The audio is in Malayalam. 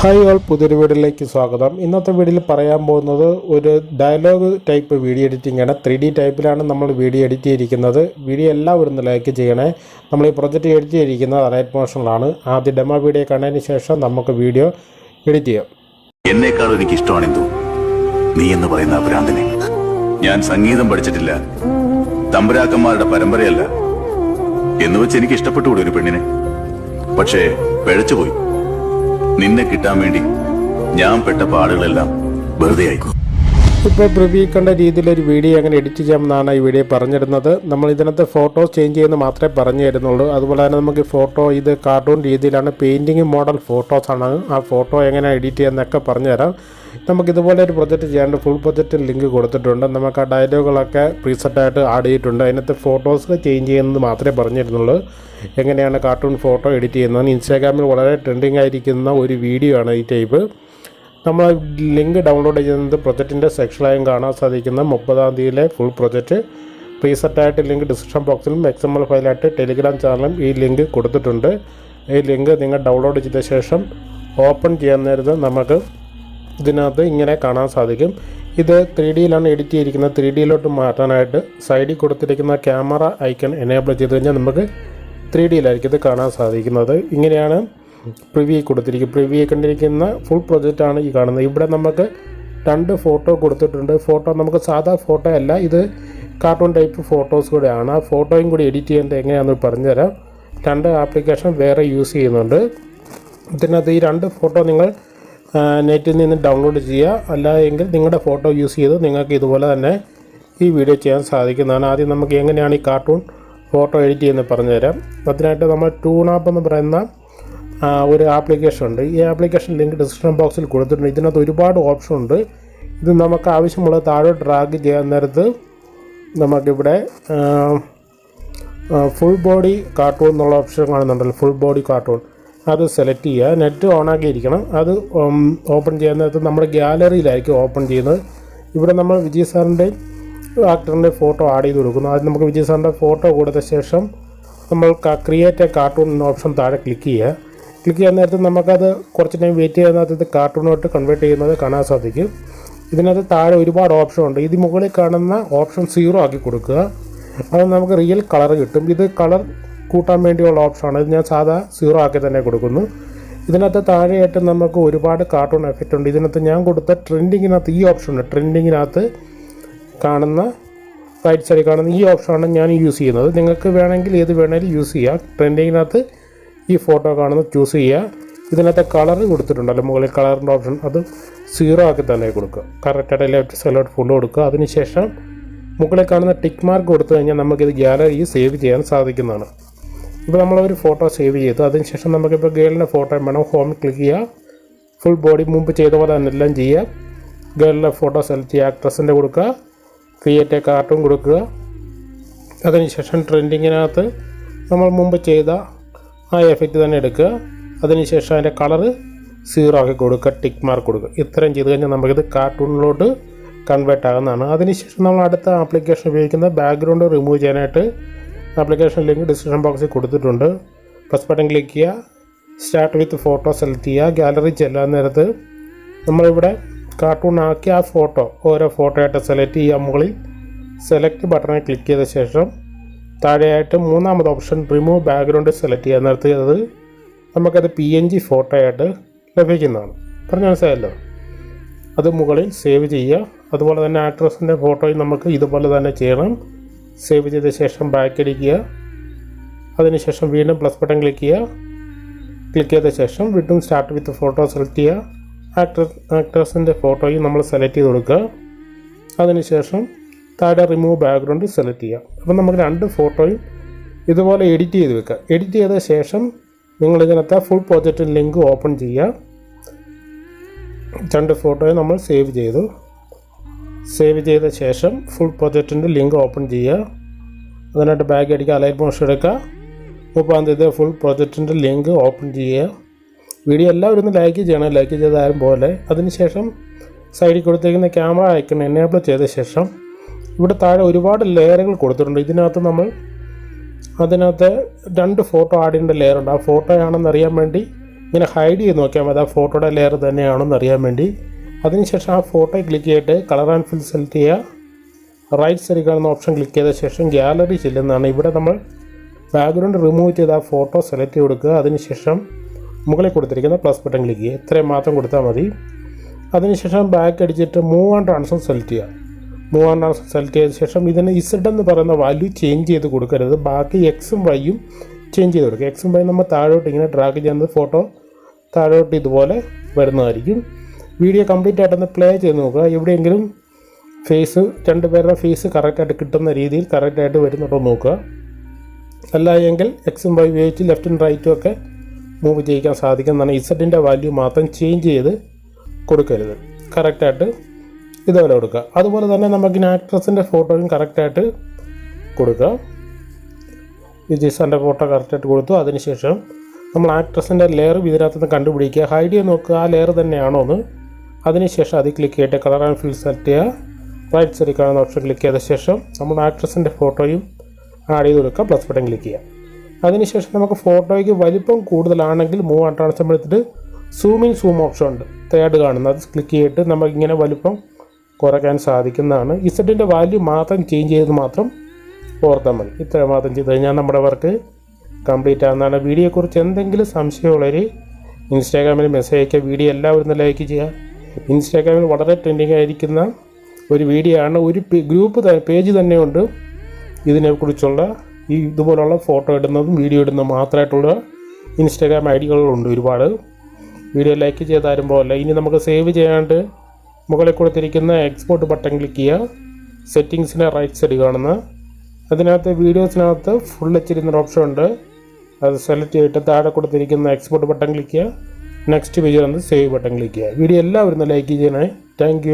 ഹായ് ഓൾ പുതിയൊരു വീഡിയോയിലേക്ക് സ്വാഗതം. ഇന്നത്തെ വീഡിയോയിൽ പറയാൻ പോകുന്നത് ഒരു ഡയലോഗ് ടൈപ്പ് വീഡിയോ എഡിറ്റിംഗ് ആണ്. ത്രീ ഡി ടൈപ്പിലാണ് നമ്മൾ വീഡിയോ എഡിറ്റ് ചെയ്തിരിക്കുന്നത്. വീഡിയോ എല്ലാവരും ഒന്ന് ലൈക്ക് ചെയ്യണേ. നമ്മൾ ഈ പ്രൊജക്റ്റ് എഡിറ്റ് ചെയ്തിരിക്കുന്നത് റൈറ്റ് മോഷനിലാണ് ആദ്യ ഡെമോ വീഡിയോ കണ്ടതിന് ശേഷം നമുക്ക് വീഡിയോ എഡിറ്റ് ചെയ്യാം. എന്നേക്കാൾ എനിക്ക് ഇഷ്ടമാണ് നീ എന്ന് പറയുന്ന ഭ്രാന്തനെ. ഞാൻ സംഗീതം പഠിച്ചിട്ടില്ല. തമ്പുരാക്കന്മാരുടെ പരമ്പരയല്ല. എന്ന് വെച്ച് എനിക്ക് ഇഷ്ടപ്പെട്ടുകൂടെ ഒരു പെണ്ണിനെ. പക്ഷേ പിഴച്ചുപോയി. നിന്നെ കിട്ടാൻ വേണ്ടി ഞാൻ പെട്ട പാടുകളെല്ലാം വെറുതെ ആയി ഇപ്പോൾ പ്രിവ്യൂ കണ്ട രീതിയിലൊരു വീഡിയോ എങ്ങനെ എഡിറ്റ് ചെയ്യാമെന്നാണ് ഈ വീഡിയോ പറഞ്ഞിരുന്നത്. നമ്മൾ ഇതിനകത്ത് ഫോട്ടോസ് ചേഞ്ച് ചെയ്യുന്ന മാത്രമേ പറഞ്ഞു തരുന്നുള്ളൂ അതുപോലെ തന്നെ നമുക്ക് ഫോട്ടോ ഇത് കാർട്ടൂൺ രീതിയിലാണ് പെയിന്റിങ് മോഡൽ ഫോട്ടോസാണ് ആ ഫോട്ടോ എങ്ങനെ എഡിറ്റ് ചെയ്യുന്നതൊക്കെ പറഞ്ഞുതരാം. നമുക്ക് ഇതുപോലെ ഒരു പ്രൊജക്റ്റ് ചെയ്യാണ്ട് ഫുൾ പ്രൊജക്റ്റ് ലിങ്ക് കൊടുത്തിട്ടുണ്ട്. നമുക്ക് ആ ഡയലോഗുകളൊക്കെ പ്രീസെറ്റായിട്ട് ആഡ് ചെയ്തിട്ടുണ്ട്. അതിനകത്ത് ഫോട്ടോസ് ചേഞ്ച് ചെയ്യുന്നത് മാത്രമേ പറഞ്ഞിരുന്നുള്ളൂ. എങ്ങനെയാണ് കാർട്ടൂൺ ഫോട്ടോ എഡിറ്റ് ചെയ്യുന്നത് ഇൻസ്റ്റാഗ്രാമിൽ വളരെ ട്രെൻഡിങ് ആയിരിക്കുന്ന ഒരു വീഡിയോ ആണ് ഈ ടൈപ്പ് നമ്മൾ ലിങ്ക് ഡൗൺലോഡ് ചെയ്യുന്നത് പ്രൊജക്റ്റിന്റെ സെക്ഷനായും കാണാൻ സാധിക്കുന്ന മുപ്പതാം തീയതിയിലെ ഫുൾ പ്രൊജക്റ്റ് പ്രീസെറ്റായിട്ട് ലിങ്ക് ഡിസ്ക്രിപ്ഷൻ ബോക്സിലും എക്സ് എം എൽ ഫയലായിട്ട് ടെലിഗ്രാം ചാനലും ഈ ലിങ്ക് കൊടുത്തിട്ടുണ്ട്. ഈ ലിങ്ക് നിങ്ങൾ ഡൗൺലോഡ് ചെയ്ത ശേഷം ഓപ്പൺ ചെയ്യാൻ നേരത്ത് നമുക്ക് ഇതിനകത്ത് ഇങ്ങനെ കാണാൻ സാധിക്കും. ഇത് ത്രീ ഡിയിലാണ് എഡിറ്റ് ചെയ്തിരിക്കുന്നത്. ത്രീ ഡിയിലോട്ട് മാറ്റാനായിട്ട് സൈഡിൽ കൊടുത്തിരിക്കുന്ന ക്യാമറ ഐക്കൺ എനേബിൾ ചെയ്ത് കഴിഞ്ഞാൽ നമുക്ക് ത്രീ ഡിയിലായിരിക്കും ഇത് കാണാൻ സാധിക്കുന്നത്. ഇങ്ങനെയാണ് പ്രിവ്യൂ കൊടുത്തിരിക്കും പ്രിവ്യൂ കണ്ടിരിക്കുന്ന ഫുൾ പ്രൊജക്റ്റാണ് ഈ കാണുന്നത്. ഇവിടെ നമുക്ക് രണ്ട് ഫോട്ടോ കൊടുത്തിട്ടുണ്ട്. ഫോട്ടോ നമുക്ക് സാധാ ഫോട്ടോ അല്ല. ഇത് കാർട്ടൂൺ ടൈപ്പ് ഫോട്ടോസ് കൂടെയാണ്. ആ ഫോട്ടോയും കൂടി എഡിറ്റ് ചെയ്യേണ്ടത് എങ്ങനെയാണെന്ന് പറഞ്ഞുതരാം. രണ്ട് ആപ്ലിക്കേഷൻ വേറെ യൂസ് ചെയ്യുന്നുണ്ട്. ഇതിനകത്ത് ഈ രണ്ട് ഫോട്ടോ നിങ്ങൾ നെറ്റിൽ നിന്ന് ഡൗൺലോഡ് ചെയ്യുക. അല്ലായെങ്കിൽ നിങ്ങളുടെ ഫോട്ടോ യൂസ് ചെയ്ത് നിങ്ങൾക്ക് ഇതുപോലെ തന്നെ ഈ വീഡിയോ ചെയ്യാൻ സാധിക്കുന്നതാണ്. ആദ്യം നമുക്ക് എങ്ങനെയാണ് ഈ കാർട്ടൂൺ ഫോട്ടോ എഡിറ്റ് ചെയ്യുന്നത് പറഞ്ഞുതരാം. അതിനായിട്ട് നമ്മൾ ടൂണാപ്പ് എന്ന് പറയുന്ന ഒരു ആപ്ലിക്കേഷൻ ഉണ്ട്. ഈ ആപ്ലിക്കേഷൻ ലിങ്ക് ഡിസ്ക്രിപ്ഷൻ ബോക്സിൽ കൊടുത്തിട്ടുണ്ട്. ഇതിനകത്ത് ഒരുപാട് ഓപ്ഷൻ ഉണ്ട്. ഇത് നമുക്ക് ആവശ്യമുള്ള താഴെ ഡ്രാഗ് ചെയ്യാൻ നേരത്ത് നമുക്കിവിടെ ഫുൾ ബോഡി കാർട്ടൂൺ എന്നുള്ള ഓപ്ഷൻ കാണുന്നുണ്ടല്ലോ. ഫുൾ ബോഡി കാർട്ടൂൺ അത് സെലക്ട് ചെയ്യുക. നെറ്റ് ഓൺ ആക്കിയിരിക്കണം അത് ഓപ്പൺ ചെയ്യാൻ നേരത്ത് നമ്മുടെ ഗ്യാലറിയിലായിരിക്കും ഓപ്പൺ ചെയ്യുന്നത്. ഇവിടെ നമ്മൾ വിജയ് സാറിന്റെയും ആക്ടറിന്റെ ഫോട്ടോ ആഡ് ചെയ്ത് കൊടുക്കുന്നു. അത് നമുക്ക് വിജയ് സാറിന്റെ ഫോട്ടോ കൊടുത്ത ശേഷം നമ്മൾ ക്രിയേറ്റ് എ കാർട്ടൂൺ എന്ന ഓപ്ഷൻ താഴെ ക്ലിക്ക് ചെയ്യുക. ക്ലിക്ക് ചെയ്യാൻ നേരത്ത് നമുക്കത് കുറച്ച് ടൈം വെയിറ്റ് ചെയ്യുന്നതിനകത്ത് കാർട്ടൂണോട്ട് കൺവേർട്ട് ചെയ്യുന്നത് കാണാൻ സാധിക്കും. ഇതിനകത്ത് താഴെ ഒരുപാട് ഓപ്ഷൻ ഉണ്ട്. ഇത് മുകളിൽ കാണുന്ന ഓപ്ഷൻ സീറോ ആക്കി കൊടുക്കുക. അത് നമുക്ക് റിയൽ കളർ കിട്ടും. ഇത് കളർ കൂട്ടാൻ വേണ്ടിയുള്ള ഓപ്ഷനാണ് ഇത് ഞാൻ സാധാ സീറോ ആക്കി തന്നെ കൊടുക്കുന്നു. ഇതിനകത്ത് താഴെയായിട്ട് നമുക്ക് ഒരുപാട് കാർട്ടൂൺ എഫക്റ്റ് ഉണ്ട്. ഇതിനകത്ത് ഞാൻ കൊടുത്ത ട്രെൻഡിങ്ങിനകത്ത് ഈ ഓപ്ഷൻ ഉണ്ട്. ട്രെൻഡിങ്ങിനകത്ത് കാണുന്ന റൈറ്റ് സൈഡിൽ കാണുന്ന ഈ ഓപ്ഷനാണ് ഞാൻ യൂസ് ചെയ്യുന്നത്. നിങ്ങൾക്ക് വേണമെങ്കിൽ ഏത് വേണമെങ്കിലും യൂസ് ചെയ്യാം. ട്രെൻഡിങ്ങിനകത്ത് ഈ ഫോട്ടോ കാണുന്ന ചൂസ് ചെയ്യുക ഇതിനകത്ത് കളർ കൊടുത്തിട്ടുണ്ടല്ലോ. മുകളിൽ കളറിന്റെ ഓപ്ഷൻ. അത് സീറോ ആക്കി തന്നെ കൊടുക്കുക. കറക്റ്റായിട്ട് ലെഫ്റ്റ് സൈഡിലോട്ട് ഫുൾ കൊടുക്കുക. അതിനുശേഷം മുകളിൽ കാണുന്ന ടിക്ക് മാർക്ക് കൊടുത്തു കഴിഞ്ഞാൽ നമുക്കിത് ഗ്യാലറിയിൽ സേവ് ചെയ്യാൻ സാധിക്കുന്നതാണ്. ഇപ്പോൾ നമ്മളൊരു ഫോട്ടോ സേവ് ചെയ്തു. അതിനുശേഷം നമുക്കിപ്പോൾ ഗേളിന്റെ ഫോട്ടോ വേണം. ഹോം ക്ലിക്ക് ചെയ്യുക. ഫുൾ ബോഡി മുമ്പ് ചെയ്ത പോലെ തന്നെ എല്ലാം ചെയ്യുക. ഗേളിന്റെ ഫോട്ടോ സെലക്ട് ചെയ്യുക. ആക്ട്രസിന്റെ കൊടുക്കുക. ക്രിയേറ്റ് കാർട്ടും കാർട്ടൂൺ കൊടുക്കുക. അതിനുശേഷം ട്രെൻഡിങ്ങിനകത്ത് നമ്മൾ മുമ്പ് ചെയ്ത ആ എഫക്റ്റ് തന്നെ എടുക്കുക. അതിനുശേഷം അതിന്റെ കളറ് സീറോ ആക്കി കൊടുക്കുക ടിക്ക് മാർക്ക് കൊടുക്കുക. ഇത്രയും ചെയ്ത് കഴിഞ്ഞാൽ നമുക്കിത് കാർട്ടൂണിലോട്ട് കൺവേർട്ട് ആകുന്നതാണ്. അതിനുശേഷം നമ്മൾ അടുത്ത ആപ്ലിക്കേഷൻ ഉപയോഗിക്കുന്ന ബാക്ക്ഗ്രൗണ്ട് റിമൂവ് ചെയ്യാനായിട്ട് ആപ്ലിക്കേഷൻ ലിങ്ക് ഡിസ്ക്രിപ്ഷൻ ബോക്സിൽ കൊടുത്തിട്ടുണ്ട്. ഫസ്റ്റ് ബട്ടൺ ക്ലിക്ക് ചെയ്യുക. സ്റ്റാർട്ട് വിത്ത് ഫോട്ടോ സെലക്ട് ചെയ്യുക. ഗാലറി ചെല്ലാൻ നേരത്ത് നമ്മളിവിടെ കാർട്ടൂൺ ആക്കി ആ ഫോട്ടോ ഓരോ ഫോട്ടോ ആയിട്ട് സെലക്ട് ചെയ്യുക. മുകളിൽ സെലക്ട് ബട്ടണിൽ ക്ലിക്ക് ചെയ്ത ശേഷം താഴെയായിട്ട് മൂന്നാമത് ഓപ്ഷൻ റിമൂവ് ബാക്ക്ഗ്രൗണ്ട് സെലക്ട് ചെയ്യാൻ നിർത്തിയത് നമുക്കത് പി എൻ ജി ഫോട്ടോ ആയിട്ട് ലഭിക്കുന്നതാണ്. പറഞ്ഞ മനസ്സിലായല്ലോ? അത് മുകളിൽ സേവ് ചെയ്യുക. അതുപോലെ തന്നെ ആക്ട്രസിന്റെ ഫോട്ടോയും നമുക്ക് ഇതുപോലെ തന്നെ ചെയ്യണം. സേവ് ചെയ്ത ശേഷം ബാക്ക് അടിക്കുക. അതിനുശേഷം വീണ്ടും പ്ലസ് ബട്ടൺ ക്ലിക്ക് ചെയ്യുക. ക്ലിക്ക് ചെയ്ത ശേഷം വീണ്ടും സ്റ്റാർട്ട് വിത്ത് ഫോട്ടോ സെലക്ട് ചെയ്യുക. ആക്ടർ ആക്ട്രസിന്റെ ഫോട്ടോയും നമ്മൾ സെലക്ട് ചെയ്ത് കൊടുക്കുക. അതിനുശേഷം താഴെ റിമൂവ് ബാക്ക്ഗ്രൗണ്ട് സെലക്ട് ചെയ്യാം. അപ്പം നമുക്ക് രണ്ട് ഫോട്ടോയും ഇതുപോലെ എഡിറ്റ് ചെയ്ത് വെക്കുക എഡിറ്റ് ചെയ്ത ശേഷം നിങ്ങൾ ഇതിനകത്ത് ഫുൾ പ്രോജക്റ്റ് ലിങ്ക് ഓപ്പൺ ചെയ്യുക. രണ്ട് ഫോട്ടോയും നമ്മൾ സേവ് ചെയ്തു. സേവ് ചെയ്ത ശേഷം ഫുൾ പ്രൊജക്റ്റിന്റെ ലിങ്ക് ഓപ്പൺ ചെയ്യുക. അതിനായിട്ട് ബാഗ് അടിക്കുക അലൈറ്റ് മോഷൻ എടുക്കുക. മുപ്പാം തീയതി ഫുൾ പ്രൊജക്റ്റിന്റെ ലിങ്ക് ഓപ്പൺ ചെയ്യുക. വീഡിയോ എല്ലാവരും ഒന്ന് ലൈക്ക് ചെയ്യണം. ലൈക്ക് ചെയ്ത ആരും പോലെ അതിനുശേഷം സൈഡിൽ കൊടുത്തേക്കുന്ന ക്യാമറ ഐക്കൺ എനേബിൾ ചെയ്ത ശേഷം ഇവിടെ താഴെ ഒരുപാട് ലെയറുകൾ കൊടുത്തിട്ടുണ്ട്. ഇതിനകത്ത് നമ്മൾ അതിനകത്ത് രണ്ട് ഫോട്ടോ ആഡ് ചെയ്യേണ്ട ലെയർ ഉണ്ട് ആ ഫോട്ടോ ആണെന്ന് അറിയാൻ വേണ്ടി ഇങ്ങനെ ഹൈഡ് ചെയ്ത് നോക്കിയാൽ മതി. ആ ഫോട്ടോയുടെ ലെയർ തന്നെയാണെന്ന് അറിയാൻ വേണ്ടി. അതിനുശേഷം ആ ഫോട്ടോ ക്ലിക്ക് ചെയ്തിട്ട് കളർ ആൻഡ് ഫിൽ സെലക്ട് ചെയ്യുക. റൈറ്റ് സൈഡിൽ കാണുന്ന ഓപ്ഷൻ ക്ലിക്ക് ചെയ്ത ശേഷം ഗ്യാലറി ചെല്ലുന്നതാണ്. ഇവിടെ നമ്മൾ ബാക്ക്ഗ്രൗണ്ട് റിമൂവ് ചെയ്ത് ആ ഫോട്ടോ സെലക്ട് ചെയ്ത് കൊടുക്കുക. അതിനുശേഷം മുകളിൽ കൊടുത്തിരിക്കുന്ന പ്ലസ് ബട്ടൺ ക്ലിക്ക് ചെയ്യുക. ഇത്രയും മാത്രം കൊടുത്താൽ മതി. അതിനുശേഷം ബാക്ക് അടിച്ചിട്ട് മൂവ് ആൻഡ് ട്രാൻസ്ഫർ സെലക്ട് ചെയ്യുക. മൂവ് സെലക്ട് ചെയ്ത ശേഷം ഇതിന് ഇസഡ് എന്ന് പറയുന്ന വാല്യൂ ചേഞ്ച് ചെയ്ത് കൊടുക്കരുത്. ബാക്കി എക്സും വൈയും ചേഞ്ച് ചെയ്ത് കൊടുക്കുക. എക്സും വൈ നമ്മൾ താഴോട്ട് ഇങ്ങനെ ഡ്രാഗ് ചെയ്യുന്നത് ഫോട്ടോ താഴോട്ട് ഇതുപോലെ വരുന്നതായിരിക്കും. വീഡിയോ കംപ്ലീറ്റ് ആയിട്ടൊന്ന് പ്ലേ ചെയ്ത് നോക്കുക. എവിടെയെങ്കിലും ഫേസ് രണ്ട് പേരുടെ ഫേസ് കറക്റ്റായിട്ട് കിട്ടുന്ന രീതിയിൽ കറക്റ്റായിട്ട് വരുന്നുണ്ടോ നോക്കുക. അല്ല എങ്കിൽ എക്സും വൈ ഉപയോഗിച്ച് ലെഫ്റ്റും റൈറ്റും ഒക്കെ മൂവ് ചെയ്യിക്കാൻ സാധിക്കുന്നതാണ് ഇസഡിന്റെ വാല്യൂ മാത്രം ചേഞ്ച് ചെയ്ത് കൊടുക്കരുത്. കറക്റ്റായിട്ട് ഇതുപോലെ കൊടുക്കുക. അതുപോലെ തന്നെ നമുക്ക് ആക്ട്രസിന്റെ ഫോട്ടോയും കറക്റ്റായിട്ട് കൊടുക്കുക. വിജയ്സാറിന്റെ ഫോട്ടോ കറക്റ്റായിട്ട് കൊടുത്തു. അതിനുശേഷം നമ്മൾ ആക്ട്രസിന്റെ ലെയർ ഇതിനകത്തുനിന്ന് കണ്ടുപിടിക്കുക. ഹൈഡ് നോക്കുക. ആ ലെയർ തന്നെയാണോ എന്ന്. അതിനുശേഷം അതിൽ ക്ലിക്ക് ചെയ്തിട്ട് കളർ ആൻഡ് ഫിൽ സെലക്ട് ചെയ്യുക. റൈറ്റ് സൈഡിൽ കാണുന്ന ഓപ്ഷൻ ക്ലിക്ക് ചെയ്ത ശേഷം നമ്മൾ ആക്ട്രസിന്റെ ഫോട്ടോയും ആഡ് ചെയ്ത് കൊടുക്കുക. പ്ലസ് ബട്ടൺ ക്ലിക്ക് ചെയ്യുക. അതിനുശേഷം നമുക്ക് ഫോട്ടോയ്ക്ക് വലിപ്പം കൂടുതലാണെങ്കിൽ മൂവ് ആൻഡ് ട്രാൻസ്ഫർ എടുത്തിട്ട് സൂം സൂം ഓപ്ഷൻ ഉണ്ട്. തേർഡ് കാണുന്നത്. അത് ക്ലിക്ക് ചെയ്തിട്ട് നമുക്ക് ഇങ്ങനെ വലിപ്പം കുറയ്ക്കാൻ സാധിക്കുന്നതാണ്. ഇസഡിന്റെ വാല്യൂ മാത്രം ചേഞ്ച് ചെയ്ത് മാത്രം ഓർത്താൽ മതി. ഇത്ര മാത്രം ചെയ്ത് കഴിഞ്ഞാൽ നമ്മുടെ വർക്ക് കംപ്ലീറ്റ് ആകുന്നതാണ് വീഡിയോയെക്കുറിച്ച് എന്തെങ്കിലും സംശയമുള്ളവർ ഇൻസ്റ്റാഗ്രാമിൽ മെസ്സേജ് അയക്കുക. വീഡിയോ എല്ലാവരും ലൈക്ക് ചെയ്യുക. ഇൻസ്റ്റാഗ്രാമിൽ വളരെ ട്രെൻഡിങ് ആയിരിക്കുന്ന ഒരു വീഡിയോ ആണ്. ഒരു ഗ്രൂപ്പ് പേജ് തന്നെയുണ്ട് ഇതിനെക്കുറിച്ചുള്ള ഈ ഇതുപോലുള്ള ഫോട്ടോ ഇടുന്നതും വീഡിയോ ഇടുന്നതും മാത്രമായിട്ടുള്ള ഇൻസ്റ്റാഗ്രാം ഐ ഡികളുണ്ട് ഒരുപാട്. വീഡിയോ ലൈക്ക് ചെയ്താലും പോലെ ഇനി നമുക്ക് സേവ് ചെയ്യാണ്ട് മുകളിൽ കൊടുത്തിരിക്കുന്ന എക്സ്പോർട്ട് ബട്ടൺ ക്ലിക്ക് ചെയ്യുക. സെറ്റിങ്സിന്റെ റൈറ്റ് സൈഡ് കാണുന്ന. അതിനകത്ത് വീഡിയോസിനകത്ത് ഫുൾ എച്ച് ഡി ഓപ്ഷൻ ഉണ്ട്. അത് സെലക്ട് ചെയ്തിട്ട് താഴെ കൊടുത്തിരിക്കുന്ന എക്സ്പോർട്ട് ബട്ടൺ ക്ലിക്ക് ചെയ്യുക നെക്സ്റ്റ് പേജിൽ വന്ന് സേവ് ബട്ടൺ ക്ലിക്ക് ചെയ്യുക. വീഡിയോ എല്ലാവരും ലൈക്ക് ചെയ്യണേ. താങ്ക്